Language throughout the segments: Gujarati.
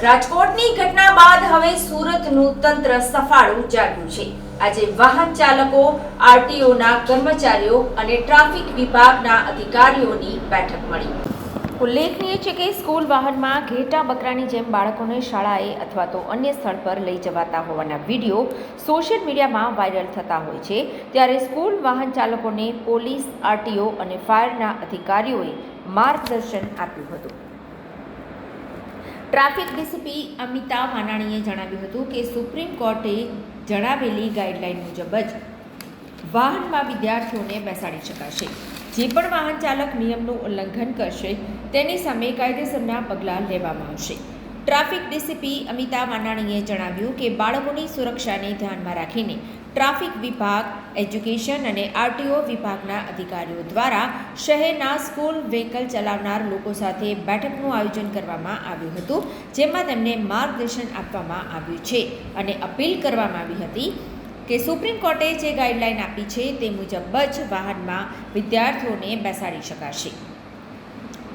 રાજકોટની ઘટના બાદ હવે સુરતનું તંત્ર સફાળું જાગ્યું છે. આજે વાહન ચાલકો, આરટીઓના કર્મચારીઓ અને ટ્રાફિક વિભાગના અધિકારીઓની બેઠક મળી. ઉલ્લેખનીય છે કે સ્કૂલ વાહનમાં ઘેટા બકરાની જેમ બાળકોને શાળાએ અથવા તો અન્ય સ્થળ પર લઈ જવાતા હોવાના વીડિયો સોશિયલ મીડિયામાં વાયરલ થતા હોય છે. ત્યારે સ્કૂલ વાહન ચાલકોને પોલીસ, આરટીઓ અને ફાયરના અધિકારીઓએ માર્ગદર્શન આપ્યું હતું. ટ્રાફિક ડીસીપી અમિતા વાનાણીએ જણાવ્યું હતું કે સુપ્રીમ કોર્ટે જણાવેલી ગાઈડલાઈન મુજબ જ વાહનમાં વિદ્યાર્થીઓને બેસાડી શકાશે. જે પણ વાહન ચાલક નિયમનું ઉલ્લંઘન કરશે, તેની સામે કાયદેસરના પગલાં લેવામાં આવશે. ટ્રાફિક ડીસીપી અમિતા વાનાણીએ જણાવ્યું કે બાળકોની સુરક્ષાને ધ્યાનમાં રાખીને ટ્રાફિક વિભાગ, એજ્યુકેશન અને આરટીઓ વિભાગના અધિકારીઓ દ્વારા શહેરના સ્કૂલ વ્હીકલ ચલાવનાર લોકો સાથે બેઠકનું આયોજન કરવામાં આવ્યું હતું, જેમાં તેમને માર્ગદર્શન આપવામાં આવ્યું છે અને અપીલ કરવામાં આવી હતી કે સુપ્રીમ કોર્ટે જે ગાઈડલાઈન આપી છે તે મુજબ જ વાહનમાં વિદ્યાર્થીઓને બેસાડી શકાશે.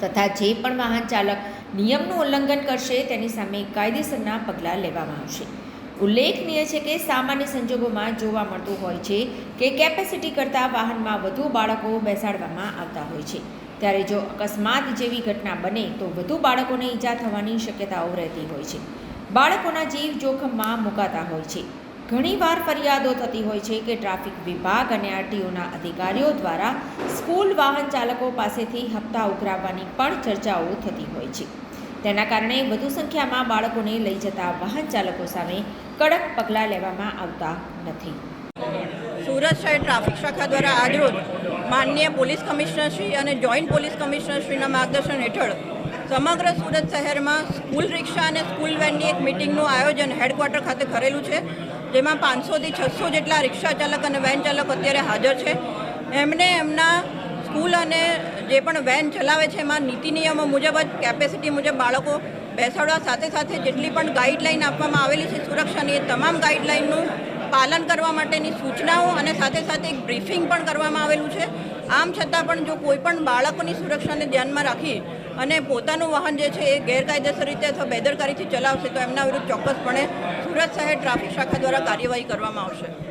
તથા જે પણ વાહન ચાલક નિયમનું ઉલ્લંઘન કરશે, તેની સામે કાયદેસરના પગલાં લેવામાં આવશે. ઉલ્લેખનીય છે કે સામાન્ય સંજોગોમાં જોવા મળતું હોય છે કે કેપેસિટી કરતાં વાહનમાં વધુ બાળકો બેસાડવામાં આવતા હોય છે. ત્યારે જો અકસ્માત જેવી ઘટના બને, તો વધુ બાળકોને ઈજા થવાની શક્યતાઓ રહેતી હોય છે. બાળકોના જીવ જોખમમાં મુકાતા હોય છે. ઘણીવાર ફરિયાદો થતી હોય છે કે ટ્રાફિક વિભાગ અને આરટીઓના અધિકારીઓ દ્વારા સ્કૂલ વાહન ચાલકો પાસેથી હપ્તા ઉઘરાવવાની પણ ચર્ચાઓ થતી હોય છે. તેના કારણે વધુ સંખ્યામાં બાળકોને લઈ જતા વાહન ચાલકો સામે કડક પગલાં લેવામાં આવતા નથી. સુરત શહેર ટ્રાફિક શાખા દ્વારા આજરોજ માન્ય પોલીસ કમિશનરશ્રી અને જોઈન્ટ પોલીસ કમિશનરશ્રીના માર્ગદર્શન હેઠળ સમગ્ર સુરત શહેરમાં સ્કૂલ રિક્ષા અને સ્કૂલ વેનની એક મિટિંગનું આયોજન હેડક્વાર્ટર ખાતે કરેલું છે, જેમાં પાંચસોથી છસો જેટલા રિક્ષા ચાલક અને વેન ચાલક અત્યારે હાજર છે. એમને એમના સ્કૂલ અને જે પણ વેન ચલાવે છે, એમાં નીતિ નિયમો મુજબ જ કેપેસિટી મુજબ બાળકો બેસાડવા સાથે સાથે જેટલી પણ ગાઈડલાઈન આપવામાં આવેલી છે સુરક્ષાની, એ તમામ ગાઈડલાઈનનું પાલન કરવા માટેની સૂચનાઓ અને સાથે સાથે એક બ્રીફિંગ પણ કરવામાં આવેલું છે. આમ છતાં પણ જો કોઈ પણ બાળકોની સુરક્ષાને ધ્યાનમાં રાખી અને પોતાનું વાહન જે છે એ ગેરકાયદેસર રીતે અથવા બેદરકારીથી ચલાવશે તો એમના વિરુદ્ધ ચોક્કસપણે સુરત શહેર ટ્રાફિક શાખા દ્વારા કાર્યવાહી કરવામાં આવશે.